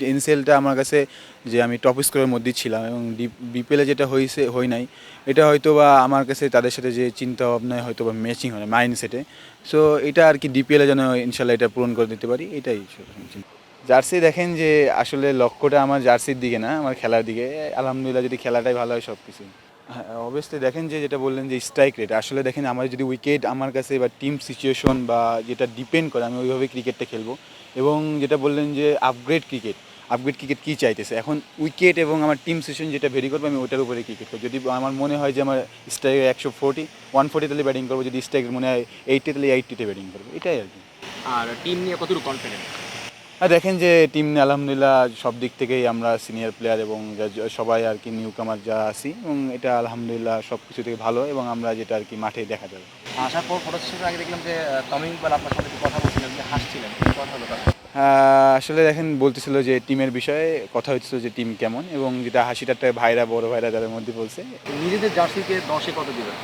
এনসিএলটা আমার কাছে যে আমি টপ স্কোরের মধ্যেই ছিলাম এবং বিপিএলে যেটা হয়েছে হয় নাই, এটা হয়তো বা আমার কাছে তাদের সাথে যে চিন্তা ভাবনায় হয়তো বা ম্যাচিং হয় মাইন্ডসেটে সো এটা আর কি ডিপিএলে যেন ইনশাল্লাহ এটা পূরণ করে দিতে পারি, এটাই জার্সি দেখেন যে আসলে লক্ষ্যটা আমার জার্সির দিকে না, আমার খেলার দিকে। আলহামদুলিল্লাহ যদি খেলাটাই ভালো হয় সব কিছু হ্যাঁ অবশ্যই দেখেন যে যেটা বললেন যে স্ট্রাইক রেট আসলে দেখেন আমার যদি উইকেট আমার কাছে বা টিম সিচুয়েশন বা যেটা ডিপেন্ড করে, আমি ওইভাবে ক্রিকেটটা খেলব। এবং যেটা বললেন যে আপগ্রেড ক্রিকেট আপগ্রেড ক্রিকেট কী চাইতেছে? এখন উইকেট এবং আমার টিম সিচুয়েশন যেটা ভেরি করবে, আমি ওটার উপরে ক্রিকেট করব। যদি আমার মনে হয় যে আমার স্ট্রাইক একশো ফোর্টি ওয়ান ফোর্টি তাহলে ব্যাটিং করব, যদি স্ট্রাইক মনে হয় এইটটি তাহলে এইটটিতে ব্যাটিং করব। এটাই আর কি। আর টিম নিয়ে কতটুকু কনফিডেন্ট দেখেন যে টিম আলহামদুলিল্লাহ সব দিক থেকেই আমরা সিনিয়র প্লেয়ার এবং সবাই আর কি নিউ কামার যা আছি এবং এটা আলহামদুলিল্লাহ সব কিছু থেকে ভালো এবং আমরা যেটা আর কি মাঠে দেখা যাবে। আসার পর ফটো সেশনের আগে দেখলাম যে তমিং ইকবাল আপনার সাথে কথা বলছিলেন যে হাসছিলেন কথা হলো আসলে দেখেন বলতেছিল যে টিমের বিষয়ে কথা হচ্ছিল যে টিম কেমন এবং যেটা হাসিটাটা ভাইরা বড় ভাইরা যাদের মধ্যে বলছে। নিজেদের জার্সিকে দশে কত দিবেন?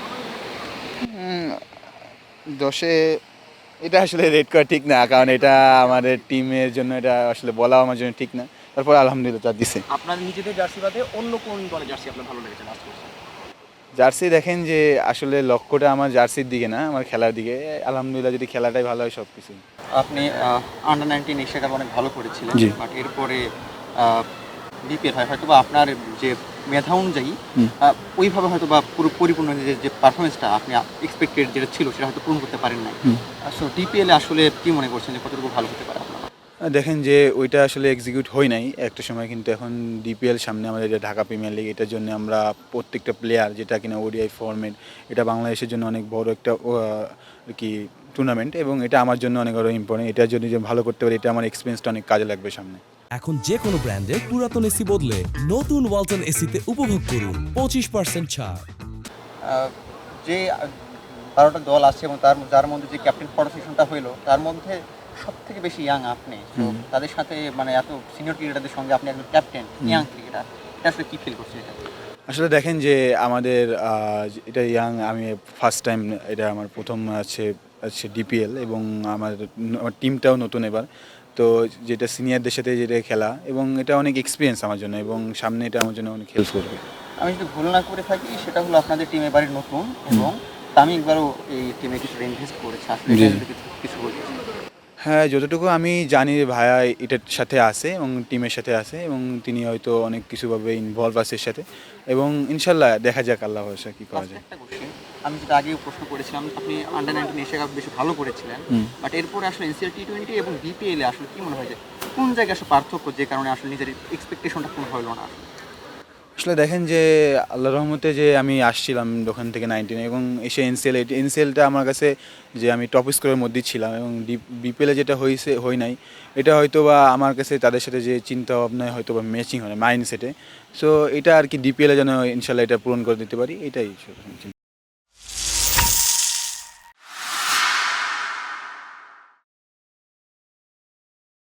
দশে এটা আসলে রেড করা ঠিক না কারণ এটা আমাদের টিমের জন্য এটা আসলে বলা আমার জন্য ঠিক না। তারপর আলহামদুলিল্লাহ যা দিছে। আপনার নিজেদের জার্সি বাদে অন্য কোন দলের জার্সি আপনার ভালো লেগেছে লাস্ট জার্সি দেখেন যে আসলে লক্ষ্যটা আমার জার্সির দিকে না আমার খেলার দিকে। আলহামদুলিল্লাহ যদি খেলাটাই ভালো হয় সব কিছু আপনি আন্ডার নাইনটিন এশিয়া কাপ অনেক ভালো করেছিলেন বাট এরপরে বিপিএল হয় হয়তো বা আপনার যে মেধা অনুযায়ী ওইভাবে হয়তো বা পুরো পরিপূর্ণ যে পারফরমেন্সটা আপনি এক্সপেক্টেড যেটা ছিল সেটা হয়তো পূরণ করতে পারেন নাই। সো ডিপিএল আসলে কি মনে করছেন যে কতটুকু ভালো হতে পারে আপনার? দেখেন যে ওইটা আসলে এক্সিকিউট হয় নাই। একটা সময় কিন্তু এখন ডিপিএল সামনে আমাদের যে ঢাকা প্রিমিয়ার লিগ এটার জন্য আমরা প্রত্যেকটা প্লেয়ার যেটা কিনা ওডিআই ফরম্যাট এটা বাংলাদেশের জন্য অনেক বড় একটা কি টুর্নামেন্ট এবং এটা আমার জন্য অনেক আরও ইম্পর্টেন্ট এটার জন্য যে ভালো করতে পারি এটা আমার এক্সপিরিয়েন্সটা অনেক কাজে লাগবে সামনে। এখন যে কোনো ব্র্যান্ডের পুরাতন এসি বদলে নতুন ওয়ালটন এসিতে উপভোগ করুন পঁচিশ পার্সেন্ট ছাড়। যে বারোটা দল আছে এবং তার যার মধ্যে যে ক্যাপ্টেন ফটোসেশনটা হইল তার মধ্যে সব থেকে বেশি ইয়াং আপনি। তো তাদের সাথে মানে এত সিনিয়র ক্রিকেটারদের সঙ্গে আপনি একজন ক্যাপ্টেন ইয়াং ক্রিকেটার এটা আসলে কি ফিল করছেন এটা? আসলে দেখেন যে আমাদের এটা ইয়াং আমি ফার্স্ট টাইম এটা আমার প্রথম আছে আছে ডিপিএল এবং আমার আমার টিমটাও নতুন এবার। তো যেটা সিনিয়রদের সাথে যেটা খেলা এবং এটা অনেক এক্সপিরিয়েন্স আমার জন্য এবং সামনে এটা আমার জন্য অনেক হেল্প করবে আমি যদি ভুল না করে থাকি সেটা হলো আপনাদের টিম এবারে নতুন এবং আমি একবারও এই টিমে কিছু ইনভেস্ট করেছে। আসলে কিছু- হ্যাঁ যতটুকু আমি জানি ভাইয়া এটার সাথে আছে এবং টিমের সাথে আছে এবং তিনি হয়তো অনেক কিছুভাবে ইনভলভ আছে এর সাথে এবং ইনশাল্লাহ দেখা যাক আল্লাহ ভরসা কী করা যায়। আমি যেটা আগেও প্রশ্ন করেছিলাম আপনি আন্ডার নাইনটিন এশিয়া কাপ বেশি ভালো করেছিলেন বাট এরপরে আসলে এনসিএল টি টোয়েন্টি এবং বিপিএল এ আসলে কি মনে হয় যে কোন জায়গায় আসলে পার্থক্য যে কারণে আসলে নিজের এক্সপেকটেশনটা পূর্ণ হলো না? আসলে দেখেন যে আল্লাহ রহমতে যে আমি আসছিলাম দোকান থেকে নাইনটিনে এবং এসে এনসিএল এনসিএলটা আমার কাছে যে আমি টপ স্কোরের মধ্যেই ছিলাম এবং বিপিএলে যেটা হয়েছে হয় নাই এটা হয়তো বা আমার কাছে তাদের সাথে যে চিন্তা ভাবনায় হয়তো বা ম্যাচিং হয় মাইন্ড সেটে সো এটা আর কি ডিপিএলে যেন ইনশাল্লাহ এটা পূরণ করে দিতে পারি এটাই